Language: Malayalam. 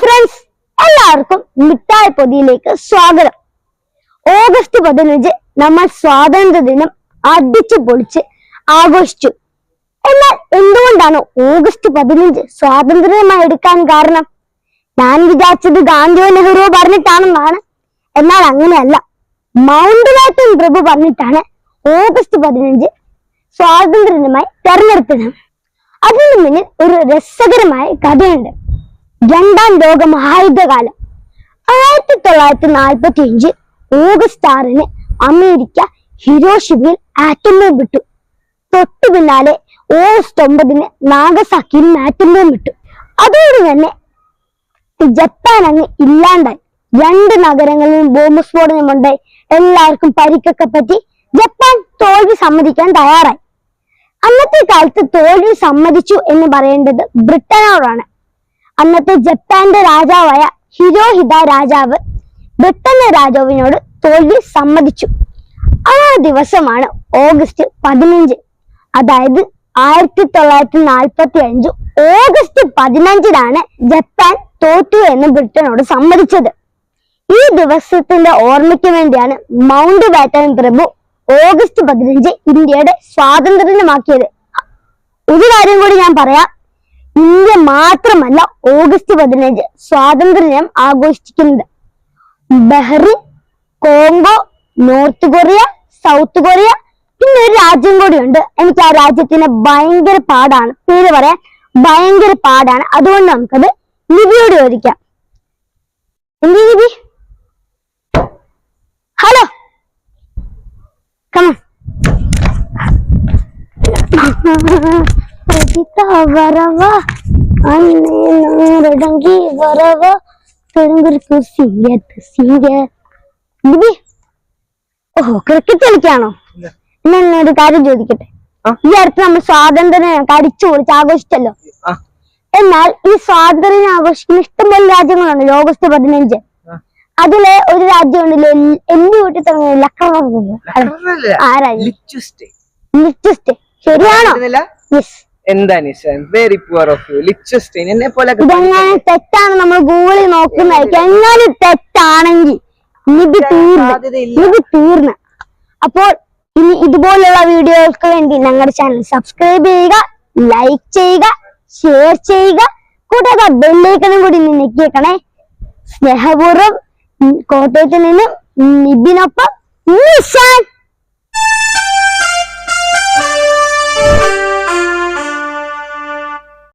ഫ്രണ്ട്സ് എല്ലാവർക്കും മിഠായി പൊതിയിലേക്ക് സ്വാഗതം. ഓഗസ്റ്റ് പതിനഞ്ച് നമ്മൾ സ്വാതന്ത്ര്യ ദിനം അടിച്ചു പൊളിച്ച് ആഘോഷിച്ചു. എന്നാൽ എന്തുകൊണ്ടാണ് ഓഗസ്റ്റ് പതിനഞ്ച് സ്വാതന്ത്ര്യമായി എടുക്കാൻ കാരണം? ഞാൻ വിചാരിച്ചത് ഗാന്ധിയോ നെഹ്റുവോ പറഞ്ഞിട്ടാണെന്നാണ്. എന്നാൽ അങ്ങനെയല്ല. മൗണ്ട് ബാറ്റൻ പ്രഭു പറഞ്ഞിട്ടാണ് ഓഗസ്റ്റ് പതിനഞ്ച് സ്വാതന്ത്ര്യ ദിനമായി തെരഞ്ഞെടുത്തത്. അതിനു മുന്നിൽ ഒരു രസകരമായ കഥയുണ്ട്. രണ്ടാം ലോക മഹായുദ്ധകാലം ആയിരത്തി തൊള്ളായിരത്തി നാൽപ്പത്തി അഞ്ച് ഓഗസ്റ്റ് ആറിന് അമേരിക്ക ഹിരോഷിമയിൽ ആറ്റം ബോംബ് ഇട്ടു തൊട്ടു പിന്നാലെ ഓഗസ്റ്റ് ഒമ്പതിന് നാഗസാക്കിയിൽ ആറ്റം ബോംബ് ഇട്ടു അതോടെ തന്നെ ജപ്പാൻ അങ്ങ് ഇല്ലാണ്ടായി. രണ്ട് നഗരങ്ങളിലും ബോംബ് സ്ഫോടനമുണ്ടായി എല്ലാവർക്കും പരിക്കൊക്കെ പറ്റി ജപ്പാൻ തോൽവി സമ്മതിക്കാൻ തയ്യാറായി. അന്നത്തെ കാലത്ത് തോൽവി സമ്മതിച്ചു എന്ന് പറയേണ്ടത് ബ്രിട്ടനോടാണ്. അന്നത്തെ ജപ്പാന്റെ രാജാവായ ഹിരോഹിത രാജാവ് ബ്രിട്ടന്റെ രാജാവിനോട് തോൽവി സമ്മതിച്ചു. ആ ദിവസമാണ് ഓഗസ്റ്റ് പതിനഞ്ച്. അതായത് ആയിരത്തി തൊള്ളായിരത്തി നാൽപ്പത്തി അഞ്ച് ഓഗസ്റ്റ് പതിനഞ്ചിനാണ് ജപ്പാൻ തോറ്റു എന്ന് ബ്രിട്ടനോട് സമ്മതിച്ചത്. ഈ ദിവസത്തിന്റെ ഓർമ്മയ്ക്ക് വേണ്ടിയാണ് മൗണ്ട് ബാറ്റൻ പ്രഭു ഓഗസ്റ്റ് പതിനഞ്ച് ഇന്ത്യയുടെ സ്വാതന്ത്ര്യ ദിനമാക്കിയത് ഒരു കാര്യം കൂടി ഞാൻ പറയാം. മാത്രമല്ല ഓഗസ്റ്റ് പതിനഞ്ച് സ്വാതന്ത്ര്യ ആഘോഷിക്കുന്നത് Bahrain Congo North Korea South Korea പിന്നെ ഒരു രാജ്യം കൂടിയുണ്ട്. എനിക്ക് ആ രാജ്യത്തിന് ഭയങ്കര പാടാണ്. പേര് പറയാൻ ഭയങ്കര പാടാണ്. അതുകൊണ്ട് നമുക്കത് ലിപിയോട് ചോദിക്കാം. എന്തി ലിപി ഹലോ? കമ അന്നേടങ്കി വരവ പെരുമ്പുരുക്കു സിംഗത്ത് സിംഗ ഓഹോ ക്രിക്കറ്റ് കളിക്കാണോ? എന്നാ ഒരു കാര്യം ചോദിക്കട്ടെ. ഈ അടുത്ത് നമ്മൾ സ്വാതന്ത്ര്യം കടിച്ചു പൊളിച്ച് ആഘോഷിച്ചല്ലോ? എന്നാൽ ഈ സ്വാതന്ത്ര്യം ആഘോഷിക്കുന്ന ഇഷ്ടംപോലെ രാജ്യങ്ങളാണ് ഓഗസ്റ്റ് പതിനഞ്ച്. അതിലെ ഒരു രാജ്യമുണ്ടല്ലോ എല്ലു വീട്ടിൽ തുടങ്ങി ലക്നൗ. ആ രാജ്യം ശരിയാണോ? യെസ്. എന്താ Nishan very poor of you Liechtenstein എന്നെ പോലെ ഇതെങ്ങനെ തെറ്റാണ് നമ്മൾ ഗൂഗിളിൽ നോക്കുന്നതായിരിക്കും. എങ്ങനെ തെറ്റാണെങ്കിൽ തീർന്ന്. അപ്പോൾ ഇനി ഇതുപോലുള്ള വീഡിയോകൾക്ക് വേണ്ടി ഞങ്ങളുടെ ചാനൽ സബ്സ്ക്രൈബ് ചെയ്യുക ലൈക്ക് ചെയ്യുക ഷെയർ ചെയ്യുക. കൂടാതെ ബെല്ലേക്കണം കൂടി നിന്നേക്കണേ സ്നേഹപൂർവം കോട്ടയത്തിൽ കോട്ടയത്ത് നിന്നും നിബിനൊപ്പം നിഷാൻ